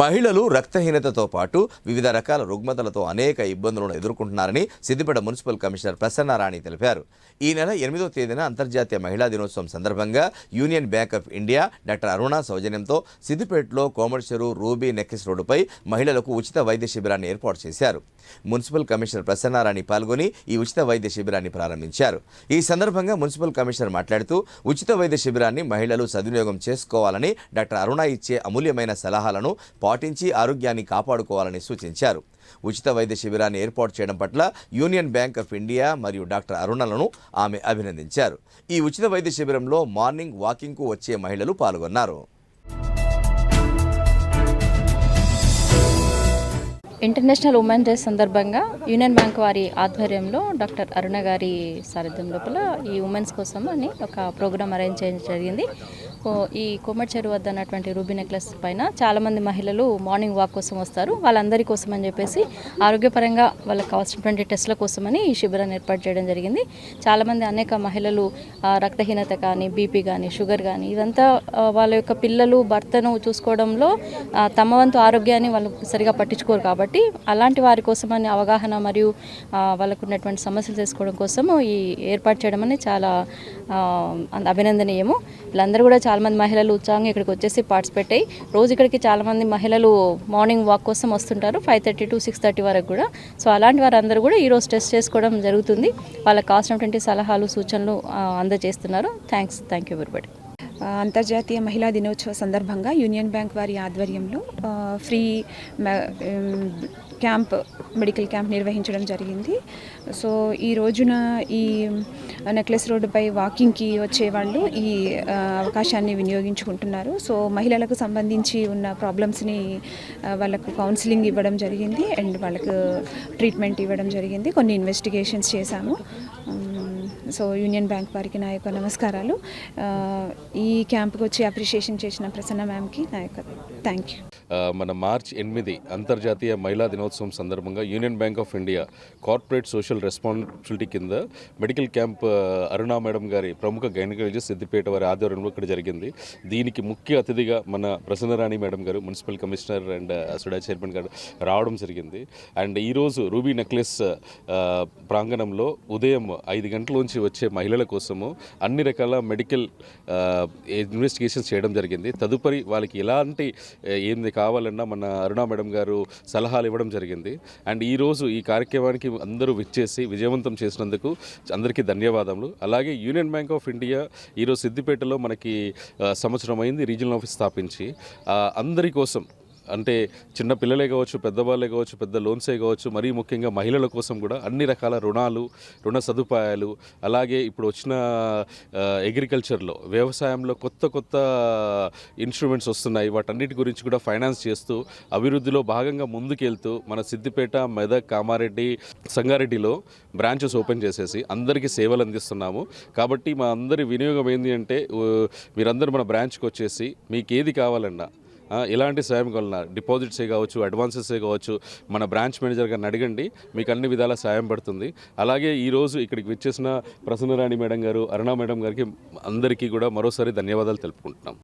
మహిళలు రక్తహీనతతో పాటు వివిధ రకాల రుగ్మతలతో అనేక ఇబ్బందులను ఎదుర్కొంటున్నారని సిద్దిపేట మున్సిపల్ కమిషనర్ ప్రసన్నారాణి తెలిపారు. ఈ నెల ఎనిమిదో తేదీన అంతర్జాతీయ మహిళా దినోత్సవం సందర్భంగా union bank of India doctor Aruna సౌజన్యంతో సిద్దిపేటలో కోమర్చెరు రూబీ నెక్లెస్ రోడ్డుపై మహిళలకు ఉచిత వైద్య శిబిరాన్ని ఏర్పాటు చేశారు. మున్సిపల్ కమిషనర్ ప్రసన్నారాణి పాల్గొని ఈ ఉచిత వైద్య శిబిరాన్ని ప్రారంభించారు. ఈ సందర్భంగా మున్సిపల్ కమిషనర్ మాట్లాడుతూ ఉచిత వైద్య శిబిరాన్ని మహిళలు సద్వినియోగం చేసుకోవాలని డాక్టర్ అరుణ ఇచ్చే అమూల్యమైన సలహాలను పాటించి ఆరోగ్యాన్ని కాపాడుకోవాలని సూచించారు. ఉచిత వైద్య శిబిరాన్ని ఏర్పాటు చేయడం పట్ల యూనియన్ బ్యాంక్ ఆఫ్ ఇండియా మరియు డాక్టర్ అరుణలను ఆమె అభినందించారు. ఈ ఉచిత వైద్య శిబిరంలో మార్నింగ్ వాకింగ్కు వచ్చే మహిళలు పాల్గొన్నారు. ఇంటర్నేషనల్ ఉమెన్ డే సందర్భంగా యూనియన్ బ్యాంక్ వారి ఆధ్వర్యంలో డాక్టర్ అరుణ గారి సారథ్యం లోపల ఈ ఉమెన్స్ కోసం అని ఒక ప్రోగ్రామ్ అరేంజ్ చేయడం జరిగింది. ఈ కోమటి చెరువు వద్ద ఉన్నటువంటి రూబీ నెక్లెస్ పైన చాలామంది మహిళలు మార్నింగ్ వాక్ కోసం వస్తారు. వాళ్ళందరి కోసం అని చెప్పేసి ఆరోగ్యపరంగా వాళ్ళకి కావాల్సినటువంటి టెస్ట్ల కోసమని ఈ శిబిరాన్ని ఏర్పాటు చేయడం జరిగింది. చాలామంది అనేక మహిళలు రక్తహీనత కానీ బీపీ కానీ షుగర్ కానీ ఇదంతా వాళ్ళ యొక్క పిల్లలు భర్తను చూసుకోవడంలో తమ వంతు ఆరోగ్యాన్ని వాళ్ళు సరిగా పట్టించుకోరు కాబట్టి అలాంటి వారి కోసమని అవగాహన మరియు వాళ్ళకు ఉన్నటువంటి సమస్యలు తెలుసుకోవడం కోసము ఈ ఏర్పాటు చేయడం అనేది చాలా అభినందనీయము. వీళ్ళందరూ కూడా చాలామంది మహిళలు ఉత్సాహంగా ఇక్కడికి వచ్చేసి పార్టిసిపేట్ అయ్యి రోజు ఇక్కడికి చాలామంది మహిళలు మార్నింగ్ వాక్ కోసం వస్తుంటారు five thirty to six thirty వరకు కూడా. సో అలాంటి వారందరూ కూడా ఈరోజు టెస్ట్ చేసుకోవడం జరుగుతుంది. వాళ్ళకి కావాల్సినటువంటి సలహాలు సూచనలు అందజేస్తున్నారు. థ్యాంక్స్ థ్యాంక్ యూ ఎవరిబడి అంతర్జాతీయ మహిళా దినోత్సవ సందర్భంగా యూనియన్ బ్యాంక్ వారి ఆధ్వర్యంలో ఫ్రీ క్యాంప్ మెడికల్ క్యాంప్ నిర్వహించడం జరిగింది. సో ఈ రోజున ఈ నెక్లెస్ రోడ్డుపై వాకింగ్కి వచ్చే వాళ్ళు ఈ అవకాశాన్ని వినియోగించుకుంటున్నారు. సో మహిళలకు సంబంధించి ఉన్న ప్రాబ్లమ్స్ని వాళ్ళకు కౌన్సిలింగ్ ఇవ్వడం జరిగింది. అండ్ వాళ్ళకు ట్రీట్మెంట్ ఇవ్వడం జరిగింది. కొన్ని ఇన్వెస్టిగేషన్స్ చేశాము. సో యూనియన్ బ్యాంక్ వారికి నా యొక్క నమస్కారాలు. ఈ క్యాంప్కి వచ్చి అప్రిషియేషన్ చేసిన ప్రసన్న మ్యామ్కి నా యొక్క థ్యాంక్ యూ మన మార్చ్ ఎనిమిది అంతర్జాతీయ మహిళా దినోత్సవం సందర్భంగా union bank of India corporate social responsibility కింద మెడికల్ క్యాంప్ అరుణా మేడం గారి ప్రముఖ గైనకాలజిస్ట్ సిద్దిపేట వారి ఆధ్వర్యంలో ఇక్కడ జరిగింది. దీనికి ముఖ్య అతిథిగా మన ప్రసన్నరాణి మేడం గారు municipal commissioner and SUDA chairman గారు రావడం జరిగింది. అండ్ ఈరోజు రూబీ నెక్లెస్ ప్రాంగణంలో ఉదయం ఐదు గంటల నుంచి వచ్చే మహిళల కోసము అన్ని రకాల మెడికల్ ఇన్వెస్టిగేషన్స్ చేయడం జరిగింది. తదుపరి వాళ్ళకి ఎలాంటి ఏంది కావాలన్నా మన అరుణా మేడం గారు సలహాలు ఇవ్వడం జరిగింది. అండ్ ఈరోజు ఈ కార్యక్రమానికి అందరూ విచ్చేసి విజయవంతం చేసినందుకు అందరికీ ధన్యవాదములు. అలాగే యూనియన్ బ్యాంక్ ఆఫ్ ఇండియా ఈరోజు సిద్దిపేటలో మనకి సంవత్సరం అయింది రీజనల్ ఆఫీస్ స్థాపించి. అందరి కోసం అంటే చిన్న పిల్లలే కావచ్చు పెద్దవాళ్ళే కావచ్చు పెద్ద లోన్సే కావచ్చు మరీ ముఖ్యంగా మహిళల కోసం కూడా అన్ని రకాల రుణాలు రుణ సదుపాయాలు అలాగే ఇప్పుడు వచ్చిన అగ్రికల్చర్లో వ్యవసాయంలో కొత్త కొత్త ఇన్స్ట్రుమెంట్స్ వస్తున్నాయి. వాటన్నిటి గురించి కూడా ఫైనాన్స్ చేస్తూ అభివృద్ధిలో భాగంగా ముందుకెళ్తూ మన సిద్దిపేట మెదక్ కామారెడ్డి సంగారెడ్డిలో బ్రాంచెస్ ఓపెన్ చేసేసి అందరికీ సేవలు అందిస్తున్నాము. కాబట్టి మా అందరి వినియోగం ఏంటి అంటే మీరందరూ మన బ్రాంచ్కి వచ్చేసి మీకు ఏది కావాలన్నా ఇలాంటి ఎలాంటి సాయం కావాలన్నా డిపాజిట్సే కావచ్చు అడ్వాన్సెసే కావచ్చు మన బ్రాంచ్ మేనేజర్ గారిని అడగండి. మీకు అన్ని విధాల సాయం పడుతుంది. అలాగే ఈరోజు ఇక్కడికి విచ్చేసిన ప్రసన్నరాణి మేడం గారు అరుణా మేడం గారికి అందరికీ కూడా మరోసారి ధన్యవాదాలు తెలుపుకుంటున్నాం.